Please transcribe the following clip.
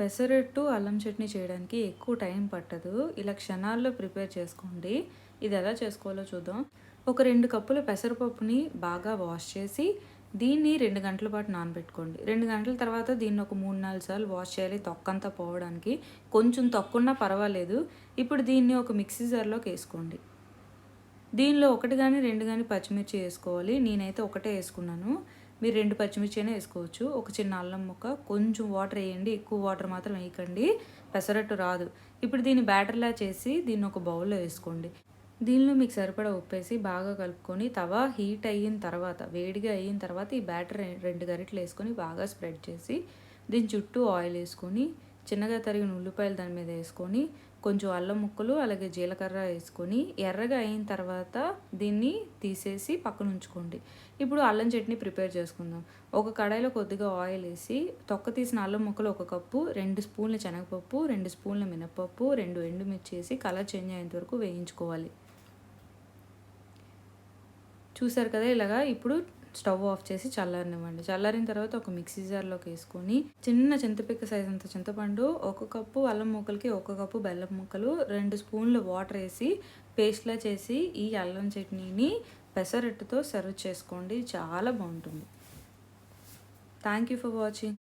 పెసరట్టు అల్లం చట్నీ చేయడానికి ఎక్కువ టైం పట్టదు. ఇలా క్షణాల్లో ప్రిపేర్ చేసుకోండి. ఇది ఎలా చేసుకోవాలో చూద్దాం. ఒక రెండు కప్పుల పెసరపప్పుని బాగా వాష్ చేసి దీన్ని రెండు గంటల పాటు నానబెట్టుకోండి. రెండు గంటల తర్వాత దీన్ని ఒక మూడు నాలుగు సార్లు వాష్ చేయాలి. తొక్కంతా పోవడానికి. కొంచెం తొక్కున్నా పర్వాలేదు. ఇప్పుడు దీన్ని ఒక మిక్సీ జార్లోకి వేసుకోండి. దీనిలో ఒకటి కానీ రెండు కానీ పచ్చిమిర్చి వేసుకోవాలి. నేనైతే ఒకటే వేసుకున్నాను. మీరు రెండు పచ్చిమిర్చినే వేసుకోవచ్చు. ఒక చిన్న అల్లం ముక్క కొంచెం వాటర్ వేయండి. ఎక్కువ వాటర్ మాత్రం వేయకండి. పెసరట్టు రాదు. ఇప్పుడు దీన్ని బ్యాటర్లా చేసి దీన్ని ఒక బౌల్లో వేసుకోండి. దీనిలో మీకు సరిపడా ఉప్పేసి బాగా కలుపుకొని తవా హీట్ అయిన తర్వాత వేడిగా అయిన తర్వాత ఈ బ్యాటర్ రెండు గరిటలు వేసుకొని బాగా స్ప్రెడ్ చేసి దీని చుట్టూ ఆయిల్ వేసుకొని చిన్నగా తరిగిన ఉల్లిపాయలు దాని మీద వేసుకొని కొంచెం అల్లం ముక్కలు అలాగే జీలకర్ర వేసుకొని ఎర్రగా అయిన తర్వాత దీన్ని తీసేసి పక్కన ఉంచుకోండి. ఇప్పుడు అల్లం చట్నీ ప్రిపేర్ చేసుకుందాం. ఒక కడాయిలో కొద్దిగా ఆయిల్ వేసి తొక్క తీసిన అల్లం ముక్కలు ఒక కప్పు రెండు స్పూన్ల శనగపప్పు రెండు స్పూన్ల మినపప్పు రెండు ఎండుమిర్చి వేసి కలర్ చేంజ్ అయ్యేంత వరకు వేయించుకోవాలి. చూసారు కదా ఇలాగా? ఇప్పుడు స్టవ్ ఆఫ్ చేసి చల్లారనివ్వండి. చల్లారిన తర్వాత ఒక మిక్సీ జార్లోకి వేసుకొని చిన్న చింతపిక్క సైజ్ అంత చింతపండు ఒక కప్పు అల్లం ముక్కలకి ఒక కప్పు బెల్లం ముక్కలు రెండు స్పూన్లు వాటర్ వేసి పేస్ట్లా చేసి ఈ అల్లం చట్నీని పెసరట్టుతో సర్వ్ చేసుకోండి. చాలా బాగుంటుంది. Thank you for watching